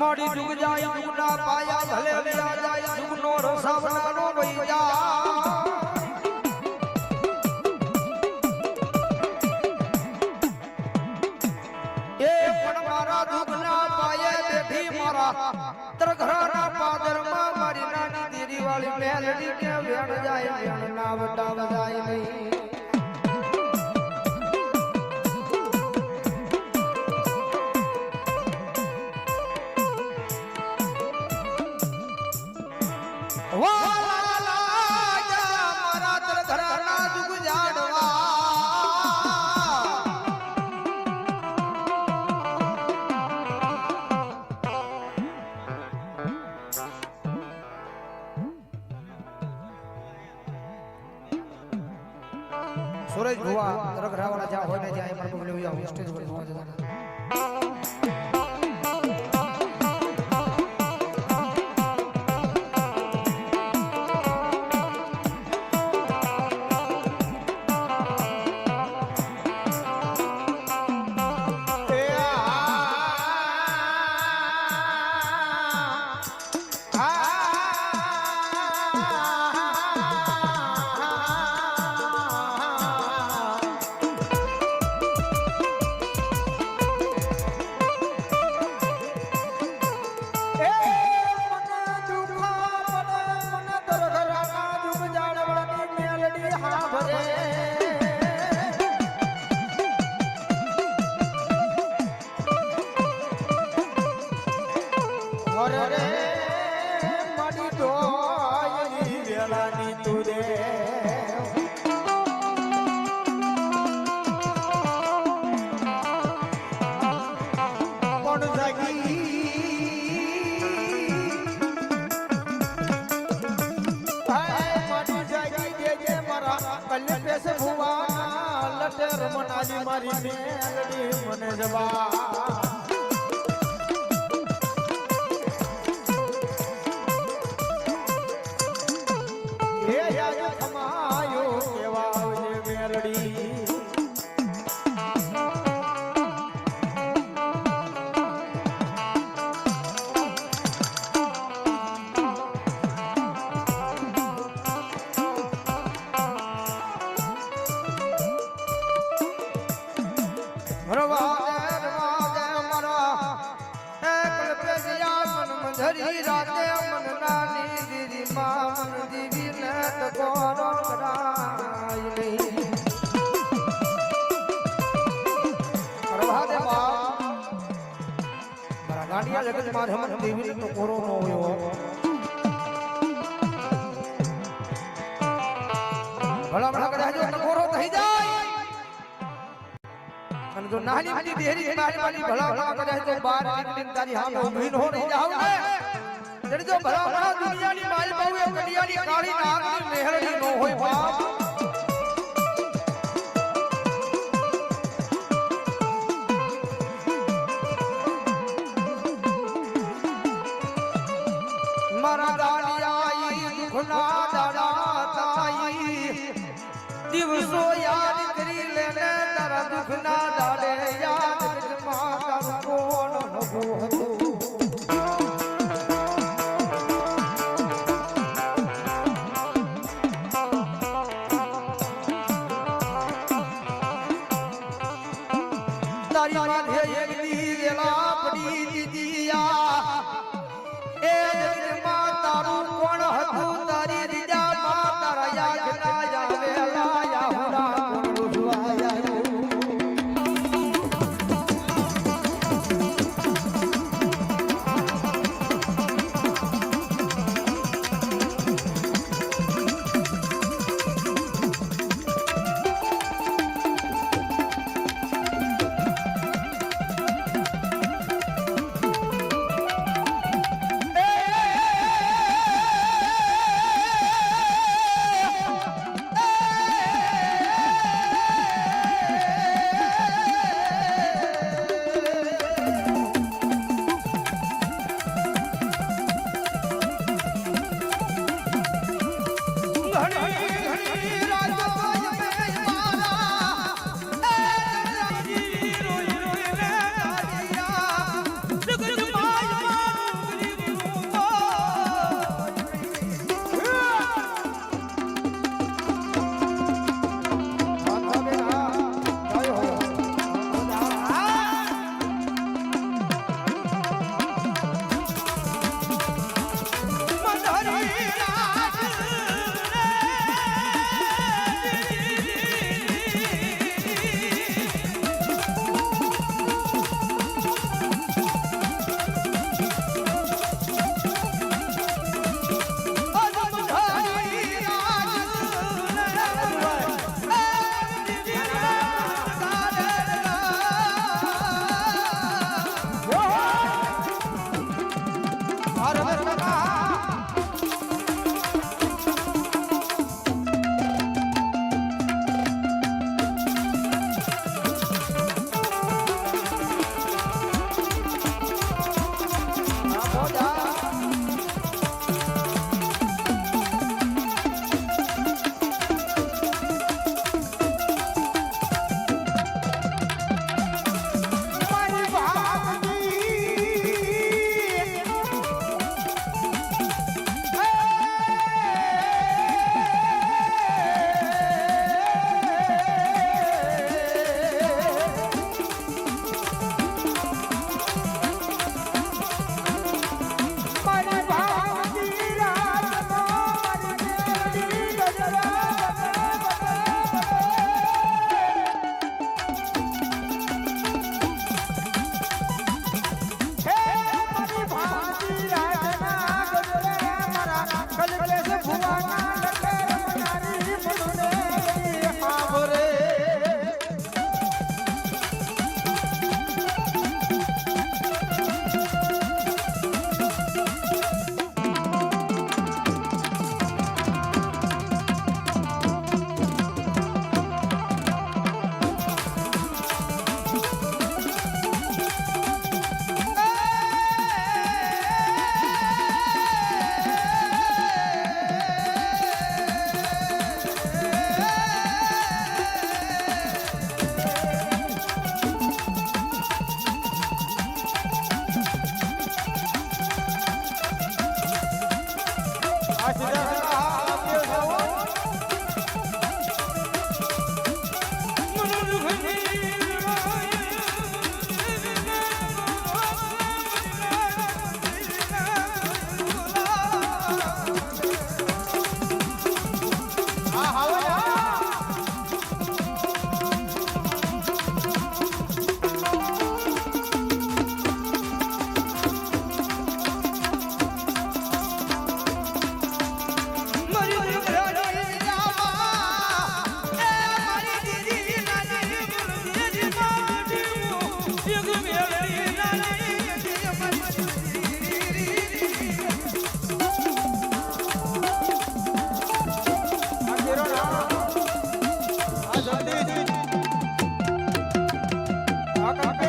મારી જુગ જાય, જુગના પાયા ભલે વ્યા જાય, જુગનો રસાવનાનો વઈ જા એ પણ મારા દુઃખના પાયે બેઠી મારા તરઘરાના પાદરમાં મારી નાની દીરી વાળી મેલડી કે વેણ જાય વેણ ના વટાવ જાય નહીં. સુરજ ભુવા રગરાવાળા જ્યાં હોય ને ત્યાં બગલે ઉઈ સ્ટેજ પર રે મારી ડોયની વેલાની તુરે પણ જાગી હાય મારી જાગી દેજે મારા કલ્પેશ ભુવા લટેર મનાલી મારી મેલડી મને જવા જગતમાં રમત દેવી તો કોરો નો હોયો જો મારી મારી ભલા ભલા દુનિયાની માલ બહુ એ કડિયાની કાળી નાગની મેહરડી નો હોય બાપ. મારા દાડિયા ઈ દુખના દાડા તાઈ. દિવસો યાદ કરી લેને તારા દુઃખના દાડે યાદ તારું કોણ નભું હતું તારી માથે એક દી વેલા પડી દીદીયા એ જગતમાં તારું કોણ હતું. રાજા பாரத સીધા आकर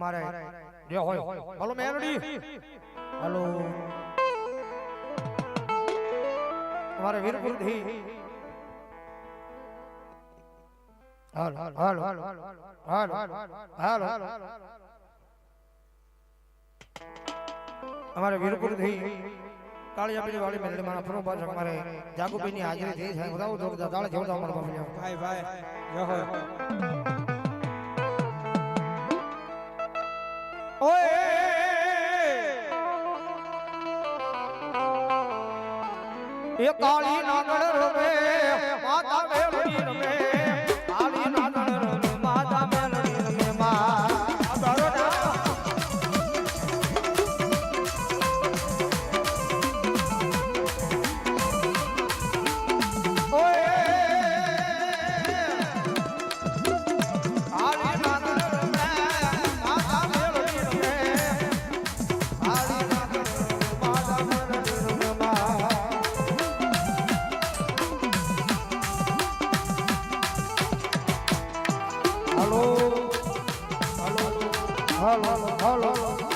મારે. જે હોય. હાલો મેલડી હાલો. મારે વીરપુરથી હાલ હાલ હાલ હાલ હાલ. હાલ હાલ અમારે વીરપુરથી કાળિયાપીની વાળી મેલડી મારા ફરો પાછળ અમારે જાગુભાઈ ની હાજરી થઈ છે બતાવો જોરદાર તાળે જોરદાર અમારા બાપુ ભાઈ ભાઈ જય હો. એ કાળી નાગણ રમે માતા મેલડી રમે. હાલો.